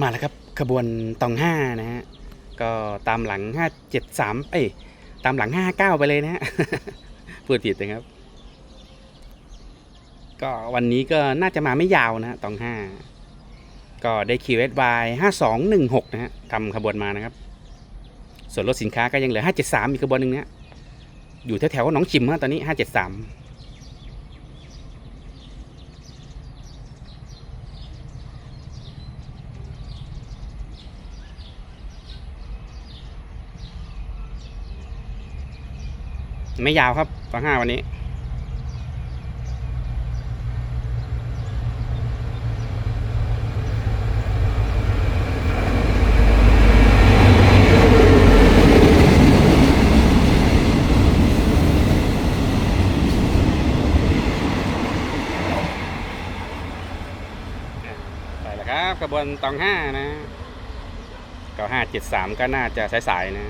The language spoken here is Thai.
มาแล้วครับขบวนตองห้านะฮะก็ตามหลังห้าเจ็ดสามเอ้ยตามหลังห้าเก้าไปเลยนะฮะพูดผิดนะครับ ก็วันนี้ก็น่าจะมาไม่ยาวนะฮะตองห้าก็ได้คิวเอสวายห้าสองหนึ่งหกนะฮะทำขบวนมานะครับ ส่วนรถสินค้าก็ยังเหลือห้าเจ็ดสามอีกขบวนหนึ่งนะฮะอยู่แถวๆหนองชิมฮะตอนนี้ห้าเจ็ดสาม ไม่ยาวครับตองห้าวันนี้ ไปแล้วครับกระบวนตองห้านะก็ห้าเจ็ดสามก็น่าจะสายๆนะ